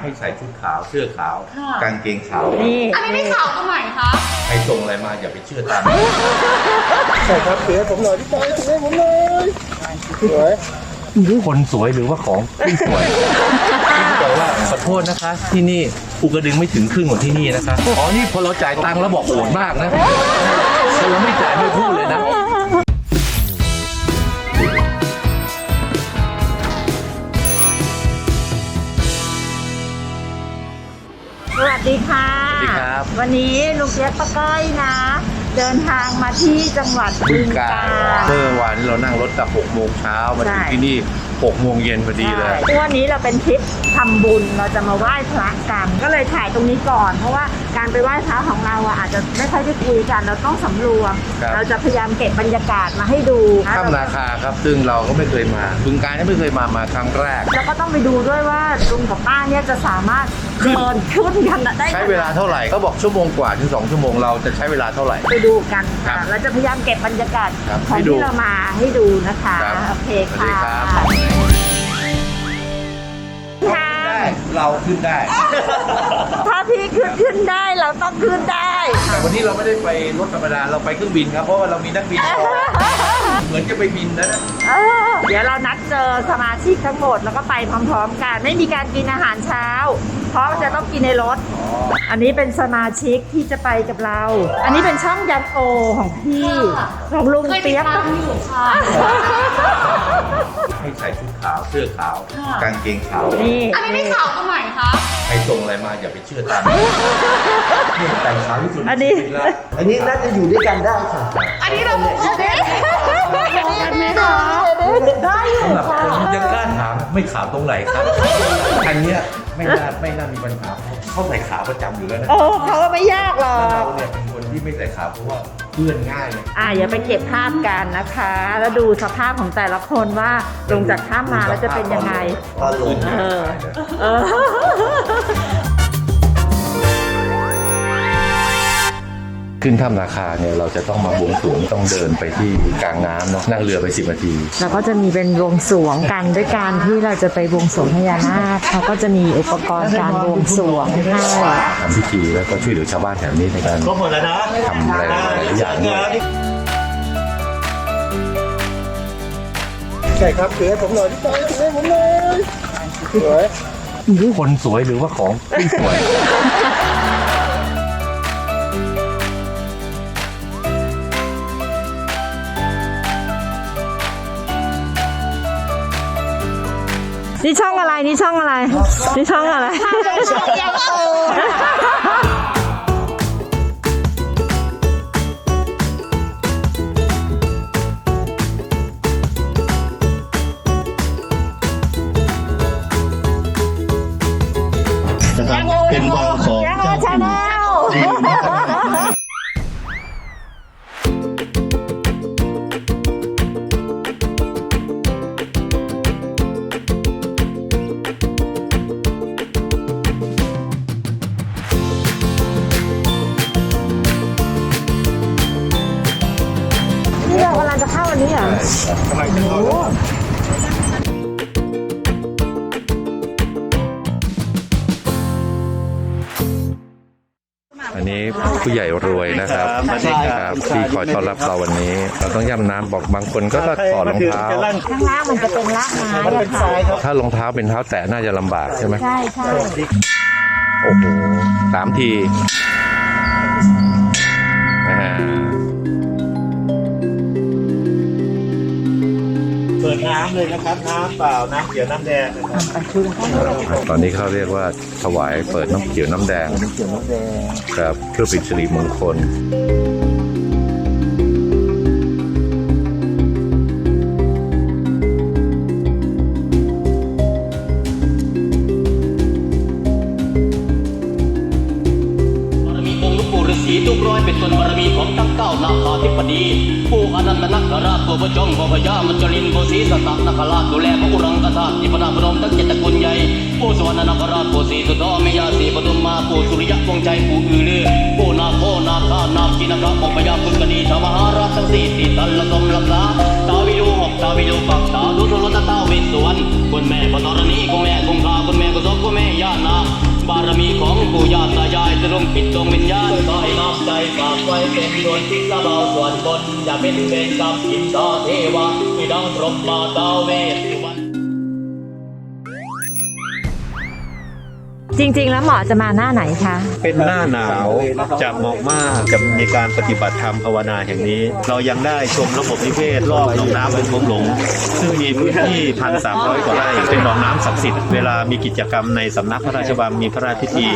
ให้ใส่ชุดขาวเสื้อขาว ค่ะ กางเกงขาวนี่อันนี้ไม่ข่าวตรงไหนคะ ใครส่งอะไรมาอย่าไปเชื่อตามใช่ครับเสือผมหน่อยพี่ชายเสือผมหน่อยสวยคนสวยหรือว่าของไม่สวยบอกว่าขอโทษนะคะ ที่นี่ภูกระดึงไม่ถึงครึ่งของที่นี่นะคะอ๋อนี่พอเราจ่ายตังค์แล้วบอกโหดมากนะพอเราไม่จ่ายไม่พูดเลยนะ สวัสดีค่ะ สวัสดีครับ วันนี้ลุงเปียกป้าก้อยนะ เดินทางมาที่จังหวัดบึบึงงกากาฬฬเมื่อวานนี้เรานั่งรถจาก6โมงเช้ามาถึงใช่ที่นี่ 6โมงเย็นพอดีเลยใช่วันนี้เราเป็นทริปทำบุญเราจะมาไหว้พระกัน ก็เลยถ่ายตรงนี้ก่อน เพราะว่าการไปไหว้พระของเราอะอาจจะไม่ค่อยได้คุยกัน เราต้องสำรวม ครับ เราจะพยายามเก็บบรรยากาศมาให้ดูนะถ้ำนาคาครับ ซึ่งเราก็ไม่เคยมาบึงการก็ไม่เคยมามาครั้งแรก แล้วก็ต้องไปดูด้วยว่าลุงกับป้าเนี่ยจะสามารถเดินขึ้นกันได้ใช้เวลาเท่าไหร่เขาบอกชั่วโมงกว่าถึง2ชั่วโมงเราจะใช้เวลาเท่าไหร่ ไปดูกันครัค่ะบเราจะพยายามเก็บบรรยากาศครับของให้ดูที่เรามาให้ดูนะคะครับโอเคสวัสดีค่ะ ครับ เราขึ้นได้ ถ้าพี่ขึ้นขึ้นได้เราต้องขึ้นได้ แต่วันนี้เราไม่ได้ไปรถธรรมดาเราไปเครื่องบินครับเพราะว่าเรามีนักบินพอ เหมือนจะไปบินนะนะเออเดี๋ยวเรานัดเจอสมาชิกทั้งหมดแล้วก็ไปพร้อมๆกัน ไม่มีการกินอาหารเช้า เพราะจะต้องกินในรถ อันนี้เป็นสมาชิกที่จะไปกับเรา อันนี้เป็นช่องยันโอของพี่ของลุงเคยติดเปียกตามอยู่ค่ะ ให้ใส่ชุดขาวเสื้อขาวค่ะ กางเกงขาวนี่ อันนี้ไม่ข่าวตรงไหนคะ ใครส่งอะไรมาอย่าไปเชื่อตามนี่แต่งขาวที่สุดอันนี้ ใชีวิตแล้วอันนี้น่าจะอยู่ด้วยกันได้ค่ะอันนี้เราพูดเล่น กันไหมคะได้อยู่สำหรับค่ะผมยังกล้าถามไม่ขาวตรงไหนครับ อันเนี้ยไม่น่าไม่น่ามีปัญหาเขาใส่ขาวประจำอยู่แล้วนะโอ้เขาก็ไม่ยากหรอเรากเนี่ยเป็นคนที่ไม่ใส่ขาวเพราะว่าเพื่อนง่ายเลย อะอย่าไปเก็บภาพกันนะคะ แล้วดูสภาพของแต่ละคนว่าลงจากถ้ำมาแล้วจะเป็นยังไง ตอนลงเออเออ ขึ้นถ้ำนาคาเนี่ยเราจะต้องมาบวงสรวงต้องเดินไปที่กลางน้ำเนาะนั่งเรือไปสิบนาที แล้วก็จะมีเป็นบวงสรวงกันด้วยการที่เราจะไปบวงสรวงพญานาคเขาก็จะมีอุปกรณ์การบวงสรวงให้ทำพิธีแล้วก็ช่วยเหลือชาวบ้านแถวนี้ในการก็หมดแล้วนะทำอะไรหลายๆอย่างด้วยใช่ครับเสือผมหน่อยพี่ชายเสือผมหน่อยสวยคนสวยหรือว่าของไม่สวย นี่ช่องอะไร นี่ช่องอะไร นี่ช่องอะไร ยังโอเป็นวังของยังโอชาแนลนี่ ผู้ใหญ่รวยนะครับสวัสดีครับ ที่คอยต้อนรับเราวันนี้ เราต้องย่ำน้ำบอกบางคนก็ถอดรองเท้า ข้างล่างมันจะเป็นละไม้มันอะเป็นทค่ะรายครับถ้ารองเท้าเป็นเท้าแตะน่าจะลำบากใช่ไหมใช่ใช่โอ้โหสามที เปิดน้ำเลยนะครับ น้ำเปล่า น้ำเขียวน้ำแดงนะครับตอนนี้เขาเรียกว่าถวายเปิดน้ำเขียวน้ำแดงเขียวน้ำแดงครับเพื่อเป็นสิริมงคล คราชตัวพระจอมพ่อพญามัจจรินโพสีสตะนาคราชดูแลพระอุรังกธาตุอิปนาพนมทั้งเจ็ดตระกูลใหญ่ปู่สวรรณนาคราชปู่ศรีสุโธแม่ยาศรีปทุมมาปู่สุริยะวงใจปู่อือลือปู่นาโคนาคานาคีนาคองค์พญาคุณกนีชาวมหาราชทั้งสี่ที่ตันละสมลำลาตาวิลูหกตาวิลูปักตาดุทุรตตาเวสสวรรณคุณแม่ปตรณีคุณแม่คงคาคุณแม่กุศลคุณแม่ย่านาบารมีของปู่ย่าตายายจะลงปิดดวงวิญญา ส่วนดวงจิตละเบาส่วนบนจะเป็นเวรกับกินทราเทวะที่ต้องพรหมมาดาเวท จริง ๆ แล้วหมอจะมาหน้าไหนคะ เป็นหน้าหนาวจะเหมาะมากกับมีการปฏิบัติธรรมภาวนาแห่งนี้ เรายังได้ชมระบบนิเวศรอบหนองน้ำเป็นคงหลง ซึ่งมีพื้นที่พันสามร้อยกว่าไร่เป็นหนองน้ำศักดิ์สิทธิ์เวลามีกิจกรรมในสำนักพระราชวังมีพระราชพิธี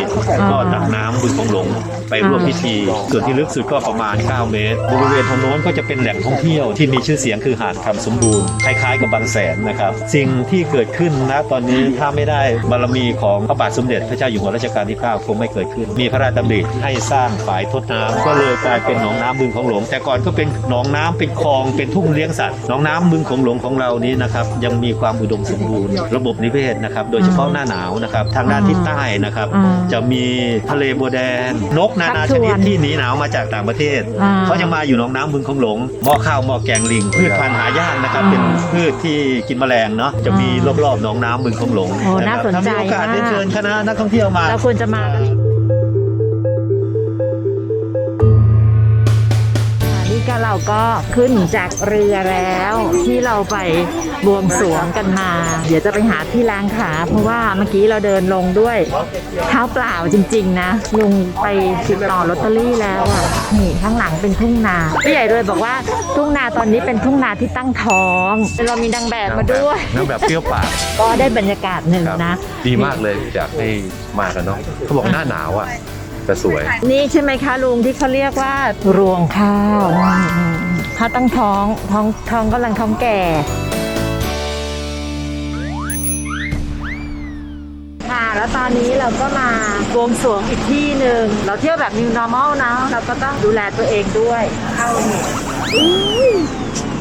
ก็ตักน้ำบึงคงหลง ไปร่วมพิธี ส่วนที่ลึกสุดก็ประมาณ 9 เมตร บริเวณทางโน้นก็จะเป็นแหล่งท่องเที่ยวที่มีชื่อเสียงคือหาดคำสมบูรณ์คล้ายๆกับบางแสนนะครับสิ่งที่เกิดขึ้นนะตอนนี้ถ้าไม่ได้บารมีของพระบาทสมเด็จพระเจ้าอยู่หัวรัชกาลที่9คงไม่เกิดขึ้น มีพระราชดำริให้สร้างฝายทดน้ำก็เลยกลายเป็นหนองน้ำบึงของหลวง แต่ก่อนก็เป็นหนองน้ำเป็นคลองเป็นทุ่งเลี้ยงสัตว์หนองน้ำบึงของหลวงของเรานี้นะครับยังมีความอุดมสมบูรณ์ ระบบนิเวศนะครับโดยเฉพาะหน้าหนาวนะครับทางด้านทิศใต้นะครับอืมจะมีทะเลบัวแดงนกนานาชนิดที่หนีหนาวมาจากต่างประเทศอ่าเขาจะมาอยู่หนองน้ำบึงของหลงหม้อข้าวหม้อแกงลิงพืชพันธุ์หายากนะครับเป็นพืชที่กินแมลงเนาะจะมีรอบๆหนองน้ำบึงของหลงโอ้ะครับน่าสนใจถ้ามีโอกาสมากได้เชิญคณะนักท่องเที่ยวมา เราควรจะมากัน นี่ก็เราก็ขึ้นจากเรือแล้วที่เราไปบวงสรวงกันมา เดี๋ยวจะไปหาที่ล้างขา เพราะว่าเมื่อกี้เราเดินลงด้วยเท้าเปล่าจริง ๆ นะลุงไปติดต่อลอตเตอรี่แล้วอะนี่ข้างหลังเป็นทุ่งนาพี่ใหญ่รวยบอกว่าทุ่งนาตอนนี้เป็นทุ่งนาที่ตั้งท้องเรามีนางแบบมาด้วยน้ำแบบเปรี้ยวปากก็ได้บรรยากาศหนึ่งครับนะ ดีมากเลยอยากให้มากันเนาะเขาบอกหน้าหนาวอะ จะสวย นี่ใช่ไหมคะลุงที่เขาเรียกว่ารวงข้าวอืมอืมถ้าตั้งท้องท้องท้องกำลังท้องแก่ค่ะแล้วตอนนี้เราก็มาบวงสรวงอีกที่หนึ่งเราเที่ยวแบบ new normal นะเราก็ต้องดูแลตัวเองด้วยเข้านี่อุ้ย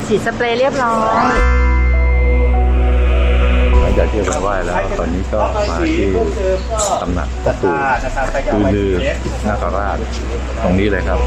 ฉีดสเปรย์เรียบร้อยหลัง จากที่ไปไหว้แล้ว ตอนนี้ก็มาที่ตำหนักพ่อปู่คือลือนาคราชตรงนี้เลยครับ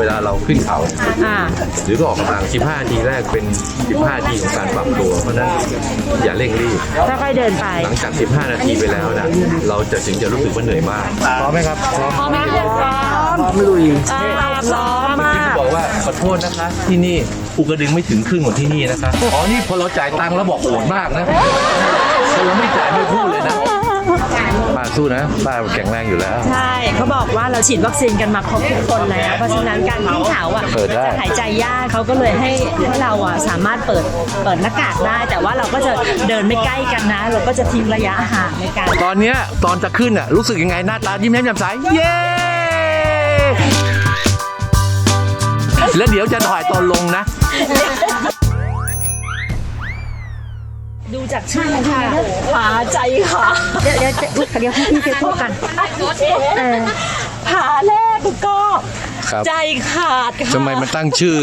เวลาเราขึ้นเขา อ่า หรือก็ออกกำลัง 15นาทีแรกเป็น 15นาทีของการปรับตัว เพราะฉะนั้นอย่าเร่งรีบ ค่อยๆเดินไป หลังจาก 15 นาทีไปแล้วนะ เราจะถึงจะรู้สึกว่าเหนื่อยมาก พร้อมไหมครับพร้อมพร้อมไหมพร้อมพร้อมลุยพร้อมมากบอกว่าขอโทษนะคะ ที่นี่ภูกระดึงไม่ถึงครึ่งของที่นี่นะคะ อ๋อ นี่พอเราจ่ายตังค์แล้วบอกโหดมากนะพอเราไม่จ่ายไม่พูดเลยนะ ป้าสู้นะ ป้าแข็งแรงอยู่แล้ว ใช่เขาบอกว่าเราฉีดวัคซีนกันมาครบทุกคนแล้ว เพราะฉะนั้นการขึ้นเขาอะเปิดได้ จะหายใจยากเขาก็เลยให้ให้เราอะสามารถเปิดเปิดหน้ากากได้ แต่ว่าเราก็จะเดินไม่ใกล้กันนะ เราก็จะทิ้งระยะห่างในการ ตอนเนี้ยตอนจะขึ้นอะรู้สึกยังไงหน้าตายิ้มแย้มแจ่มใสเย้แล้วเดี๋ยวจะถ่ายตอนลงนะ ดูจากชื่อค่ะขาใจค่ะเดี๋ยวเดี๋ยวเดี๋ยวให้พี่เจะกันเออขาแรกก็ครับใจขาดค่ะทำไมมันตั้งชื่อ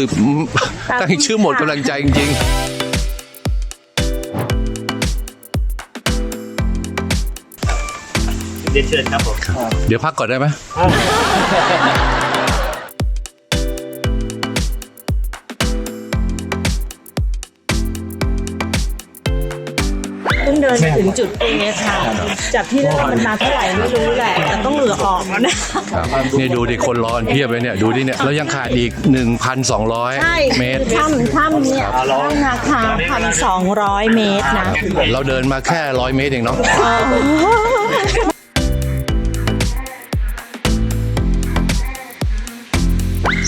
ตั้งชื่อหมดกำลังใจจริงเรียนเชิญครับผมๆเดี๋ยวพักก่อนได้ไหม เพิ่งเดินมาถึงจุด A ค่ะ จากที่แรกมันมาเท่าไหร่ไม่รู้แหละแต่ต้องเหลือออกแล้วนะ นี่ดูดิคนรอกันเพียบเลยเนี่ยดูดิเนี่ยเรายังขาดอีก1,200 เมตร ถ้ำถ้ำเนี่ยถ้ำนาคาพันสองร้อยเมตรนะเราเดินมาแค่100เมตรเองเนาะ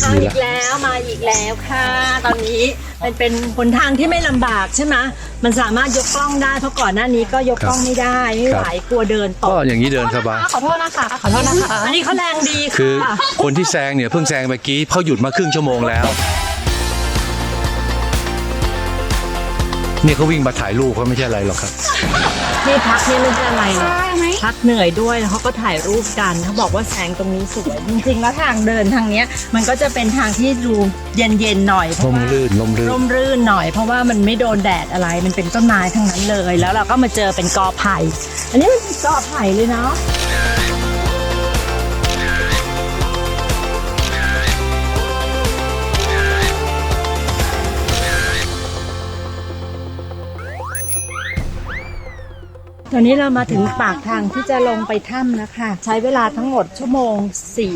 มาอีกแล้วมาอีกแล้วค่ะ ตอนนี้มันเป็นหนทางที่ไม่ลำบากใช่ไหมมันสามารถยกกล้องได้เพราะก่อนหน้านี้ก็ยกกล้องไม่ได้ไม่ไหวกลัวเดินตก็กอย่างนี้เดินสบายขอโทษนะคะขอโทษนะคะอันนี้เขาแรงดีคือค่ะคนที่แซงเนี่ยเพิ่งแซงเมื่อกี้เขาหยุดมาครึ่งชั่วโมงแล้ว นี่ยเขาวิ่งมาถ่ายรูปเขาไม่ใช่อะไรหรอกครับ ที่พักนี่ไม่ใช่อะไรหรอกใช่ไหมพักเหนื่อยด้วยแล้วเขาก็ถ่ายรูปกันเขาบอกว่าแสงตรงนี้สวยจริงๆแล้วทางเดินทางเนี้ย มันก็จะเป็นทางที่ดูเย็นๆหน่อยเพลราะมว่าลื่นลมลื่นร่มรื่นหน่อย เพราะว่ามันไม่โดนแดดอะไรมันเป็นต้นไม้ทั้งนั้นเลย แล้วเราก็มาเจอเป็นกอไผ่อันนี้มันเป็นกอไผ่เลยเนาะ ตอนนี้เรามาถึงปากทางที่จะลงไปถ้ำนะคะ ใช้เวลาทั้งหมดชั่วโมง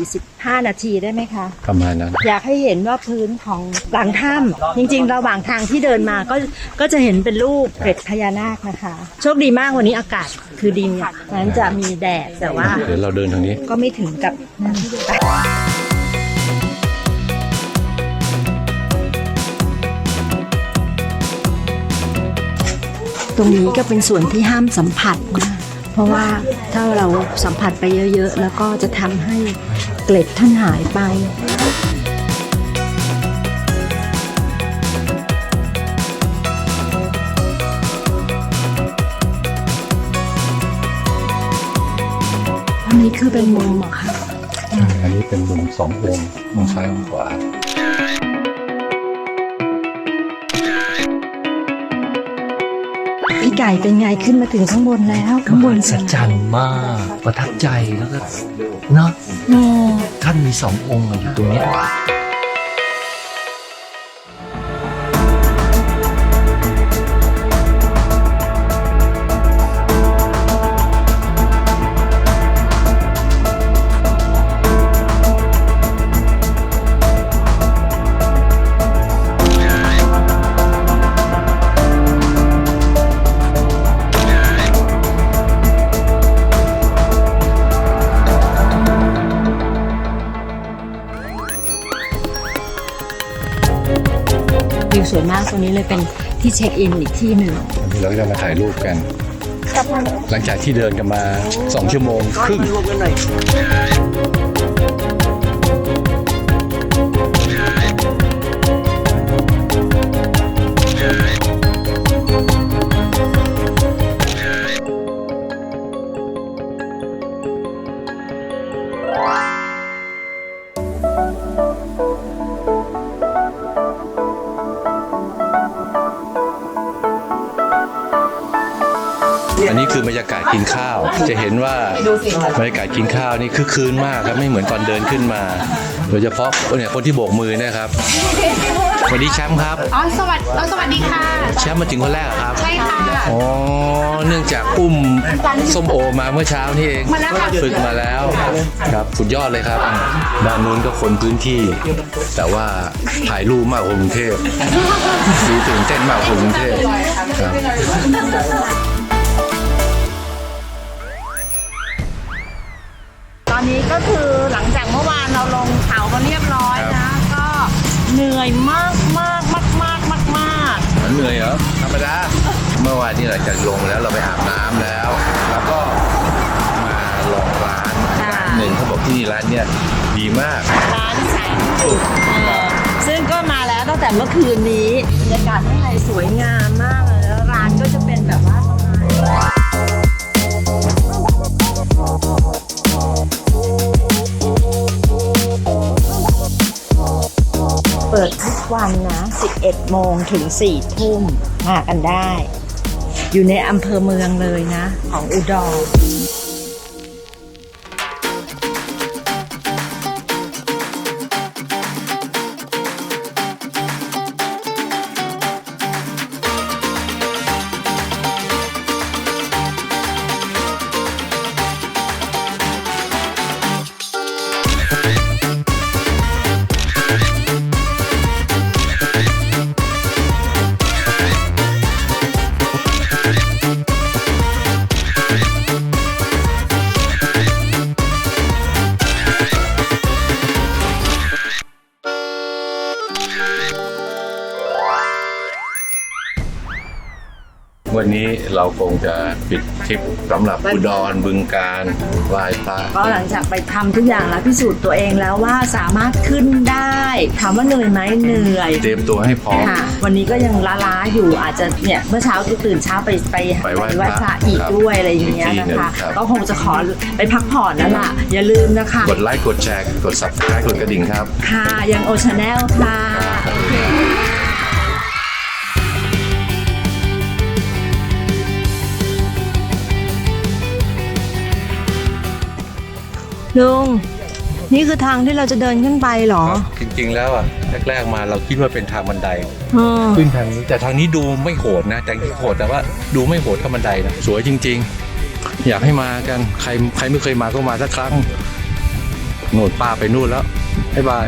45 นาทีได้ไหมคะ ประมาณนั้น อยากให้เห็นว่าพื้นของหลังถ้ำจริงๆ ระหว่างทางที่เดินมาก็ก็จะเห็นเป็นรูปเกร็ดพญานาคนะคะ โชคดีมากวันนี้อากาศคือดีอะนั้นจะมีแดดแต่ว่า เดี๋ยวเราเดินทางนี้ ก็ไม่ถึงกับนั่น ตรงนี้ก็เป็นส่วนที่ห้ามสัมผัสนะเพราะว่าถ้าเราสัมผัสไปเยอะ ๆ แล้วก็จะทำให้เกล็ดท่านหายไป อันนี้คือเป็นมุมเหรอคะ อันนี้เป็นมุมสององค์มุมซ้ายมุมขวา ไก่เป็นไงขึ้นมาถึงข้างบนแล้วข้างบนสัจจันมาก ประทับใจแล้วก็เนาะโอ้ท่านมีสององค์อยู่ตรงเนี้ ตรงนี้เลยเป็นที่เช็คอินอีกที่หนึ่งวันนี้เราก็จะมาถ่ายรูปกัน หลังจากที่เดินกันมาสองชั่วโมงครึ่งอั นนี้คือบรรยากาศกินข้าว จะเห็นว่าบรรยากาศกินข้าวนี่คือคืนมากครับไม่เหมือนตอนเดินขึ้นมา โดยเฉพาะเนี่ยคนที่โบกมือเนะครับสวัสดีแชมป์ครับอ๋อสวัสดีอ๋อสวัสดีค่ะแชมป์มาถึงคนแรกเหรอครับใช่ค่ะอ๋อเนื่องจากอุ้มส้มโอมาเมื่อเช้านี่เองมาแล้วค่ะฝึกมาแล้วครับสุดยอดเลยครับด้านนู้นก็คนพื้นที่ แต่ว่าถ่ายรูปมากกว่ากรุงเทพดูตื่นเต้นมากกว่ากรุงเทพครับ อยมากมากมากมากมากมากเหนื่อยเหรอธรรมดาเมื่อวานนี้หลังจากลงแล้วเราไปอาบน้ำแล้วแล้วก็มาลองร้านร้านหนึ่งเขาบอกที่นี่ร้านเนี่ยดีมากร้านแสงจุดเออซึ่งก็มาแล้วตั้งแต่เมื่อคืนนี้บรรยากาศข้างในสวยงามมากเลย วันนะ 11 โมงถึง 4 ทุ่มมากันได้ อยู่ในอำเภอเมืองเลยนะ ของอุดร วันนี้เราคงจะปิดทริปสำหรับอุดรบึงการไหว้พระก็หลังจากไปทำทุกอย่างแล้วพิสูจน์ตัวเองแล้วว่าสามารถขึ้นได้ถามว่าเหนื่อยไหมเหนื่อย เตรียมตัวให้พร้อมค่ะ วันนี้ก็ยังล้าๆอยู่อาจจะเนี่ยเมื่อเช้าก็ตื่นเช้าไปไปไปไหว้ไหว้พระอีกครับด้วยอะไรอย่างเงี้ยอีกทีนะหนึ่งคะครับก็คงจะขอไปพักผ่อนแล้วล่ะ อย่าลืมนะคะ กดไลค์กดแชร์กด subscribe กดกระดิ่งครับ ค่ะยังโอชาแนลค่ะ ลุงนี่คือทางที่เราจะเดินขึ้นไปเหรอ จริงๆแล้วอะแรกๆมาเราคิดว่าเป็นทางบันไดอืมขึ้นทางนี้แต่ทางนี้ดูไม่โหดนะ แต่โหดแต่ว่าดูไม่โหดเท่าบันไดนะสวยจริง ๆ อยากให้มากันใครใครไม่เคยมาก็มาสักครั้งโน่นป้าไปนู่นแล้วบ๊ายบาย